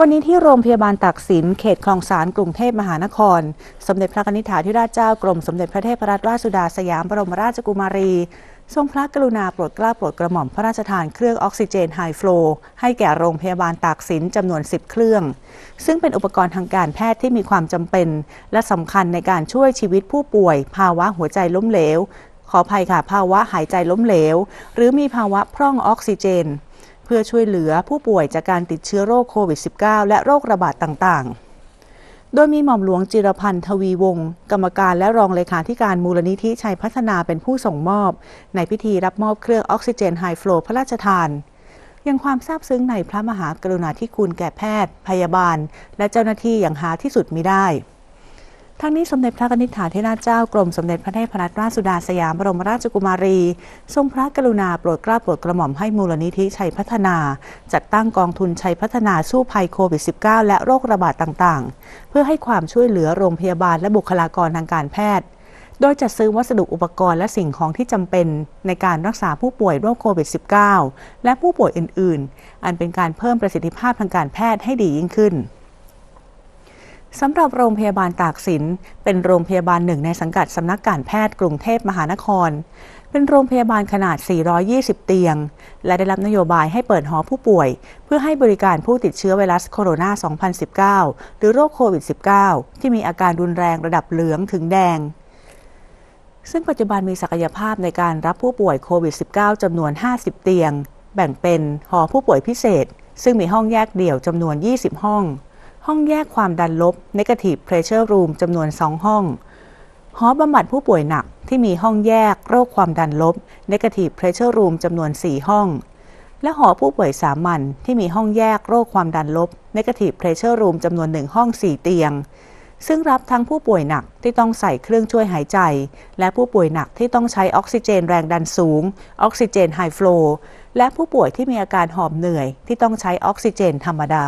วันนี้ที่โรงพยาบาลตากสินเขตคลองสารกรุงเทพมหานคร สมเด็จพระนิธิถาธิราชเจ้ากรมสมเด็จพระเทพรัตนราชสุดาสยามบรมราชกุมารี ทรงพระกรุณาโปรดเกล้าโปรดกระหม่อมพระราชทานเครื่องออกซิเจนไฮฟลูให้แก่โรงพยาบาลตากสินจำนวน 10 เครื่อง ซึ่งเป็นอุปกรณ์ทางการแพทย์ที่มีความจำเป็น และสำคัญในการช่วยชีวิตผู้ป่วย ภาวะหัวใจล้มเหลว ขออภัยค่ะภาวะหายใจล้มเหลว หรือมีภาวะพร่องออกซิเจน เพื่อช่วยเหลือผู้ป่วยจากการติดเชื้อโรคโควิด -19 และโรคระบาดต่างๆ โดยมีหม่อมหลวงจิรพันธ์ทวีวงศ์กรรมการและรองเลขาธิการมูลนิธิชัยพัฒนาเป็นผู้ส่งมอบ ในพิธีรับมอบเครื่องออกซิเจนไฮฟลูพระราชทานยังความซาบซึ้งในพระมหากรุณาธิคุณแก่แพทย์ พยาบาล และเจ้าหน้าที่อย่างหาที่สุดมิได้ ทั้งนี้สมเด็จพระนิธิถาธิราชเจ้ากรมสมเด็จพระเทพรัตนราชสุดาสยามบรมราชกุมารี ทรงพระกรุณาโปรดเกล้าโปรดกระหม่อมให้มูลนิธิชัยพัฒนา จัดตั้งกองทุนชัยพัฒนาสู้ภัยโควิด -19 และโรคระบาดต่างๆ เพื่อให้ความช่วยเหลือโรงพยาบาลและบุคลากรทางการแพทย์ โดยจัดซื้อวัสดุอุปกรณ์และสิ่งของที่จำเป็นในการรักษาผู้ป่วยโรคโควิด -19 และผู้ป่วยอื่น ๆ อันเป็นการเพิ่มประสิทธิภาพทางการแพทย์ให้ดียิ่งขึ้นำหรับโรงพยาบาลตากสิน เป็นโรงพยาบาลหนึ่งในสังกัดสำนักการแพทย์กรุงเทพมหานคร เป็นโรงพยาบาลขนาด 420 เตียง และได้รับนโยบายให้เปิดหอผู้ป่วย เพื่อให้บริการผู้ติดเชื้อไวรัสโคโรนา 2019 หรือโรคโควิด -19 ที่มีอาการรุนแรงระดับเหลืองถึงแดงซึ่งปัจจุบันมีศักยภาพในการรับผู้ป่วยโควิด -19 จำนวน 50 เตียง แบ่งเป็นหอผู้ป่วยพิเศษ ซึ่งมีห้องแยกเดี่ยวจำนวน 20 ห้อง ห้องแยกความดันลบ Negative Pressure Room จำนวน 2 ห้อง หอบำบัดผู้ป่วยหนักที่มีห้องแยกโรคความดันลบ Negative Pressure Room จำนวน 4 ห้อง และหอผู้ป่วยสามัญที่มีห้องแยกโรคความดันลบ Negative Pressure Room จำนวน 1 ห้อง 4 เตียง ซึ่งรับทั้งผู้ป่วยหนักที่ต้องใส่เครื่องช่วยหายใจ และผู้ป่วยหนักที่ต้องใช้ออกซิเจนแรงดันสูง ออกซิเจนไฮฟลูและผู้ป่วยที่มีอาการหอบเหนื่อยที่ต้องใช้ออกซิเจนธรรมดา